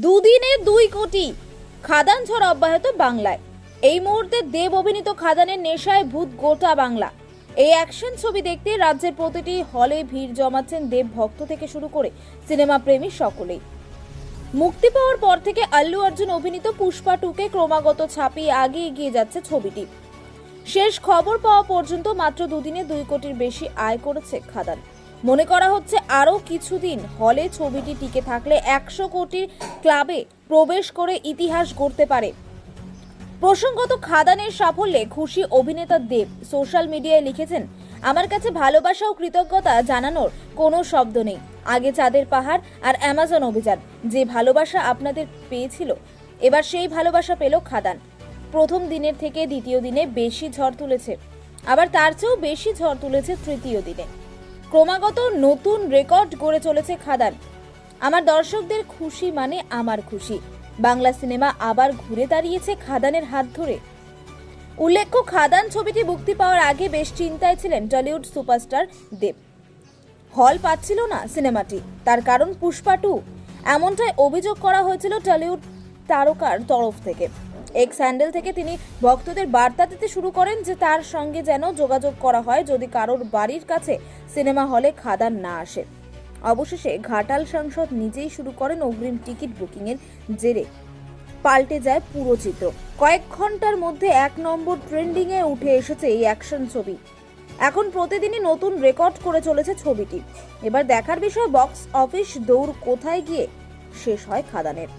দুদিনে দুই কোটি খাদান ঝড় অব্যাহত বাংলায়। এই মুহূর্তে দেব অভিনীত খাদানের নেশায় ভূত গোটা বাংলা। এই অ্যাকশন ছবি দেখতে রাজ্যের প্রতিটি হলে ভিড় জমাচ্ছেন দেব ভক্ত থেকে শুরু করে সিনেমা প্রেমী সকলেই। মুক্তি পাওয়ার পর থেকে আল্লু অর্জুন অভিনীত পুষ্পা টুকে ক্রমাগত ছাপিয়ে আগে এগিয়ে যাচ্ছে ছবিটি। শেষ খবর পাওয়া পর্যন্ত মাত্র দুদিনে দুই কোটির বেশি আয় করেছে খাদান। মনে করা হচ্ছে আরও কিছুদিন হলে ছবিটি টিকে থাকলে একশো কোটির ক্লাবে প্রবেশ করে ইতিহাস গড়তে পারে। প্রসঙ্গত খাদানের সাফল্যে খুশি অভিনেতা দেব। সোশ্যাল মিডিয়ায় লিখেছেন, আমার কাছে ভালোবাসা ও কৃতজ্ঞতা জানানোর কোনো শব্দ নেই। আগে চাঁদের পাহাড় আর অ্যামাজন অভিযান, যে ভালোবাসা আপনাদের পেয়েছিল, এবার সেই ভালোবাসা পেল খাদান। প্রথম দিনের থেকে দ্বিতীয় দিনে বেশি ঝড় তুলেছে, আবার তার চেয়েও বেশি ঝড় তুলেছে তৃতীয় দিনে। ক্রমাগত নতুন রেকর্ড গড়ে চলেছে খাদান। আমার দর্শকদের খুশি মানে আমার খুশি। বাংলা সিনেমা আবার ঘুরে দাঁড়িয়েছে খাদানের হাত ধরে। উল্লেখ্য, খাদান ছবিটি মুক্তি পাওয়ার আগে বেশ চিন্তায় ছিলেন টলিউড সুপারস্টার দেব। হল পাচ্ছিল না সিনেমাটি, তার কারণ পুষ্পা টু। এমনটাই অভিযোগ করা হয়েছিল টলিউড তারকার তরফ থেকে। এক্স স্যান্ডেল থেকে তিনি ভক্তদের বার্তা দিতে শুরু করেন যে তার সঙ্গে যেন যোগাযোগ করা হয় যদি কারোর বাড়ির কাছে সিনেমা হলে খাদান না আসে। অবশেষে ঘাটাল সাংসদ নিজেই শুরু করেন অগ্রিম টিকিট বুকিংয়ের জেরে। পাল্টে যায় পুরো চিত্র। কয়েক ঘণ্টার মধ্যে এক নম্বর ট্রেন্ডিংয়ে উঠে এসেছে এই অ্যাকশন ছবি। এখন প্রতিদিনই নতুন রেকর্ড করে চলেছে ছবিটি। এবার দেখার বিষয় বক্স অফিস দৌড় কোথায় গিয়ে শেষ হয় খাদানের।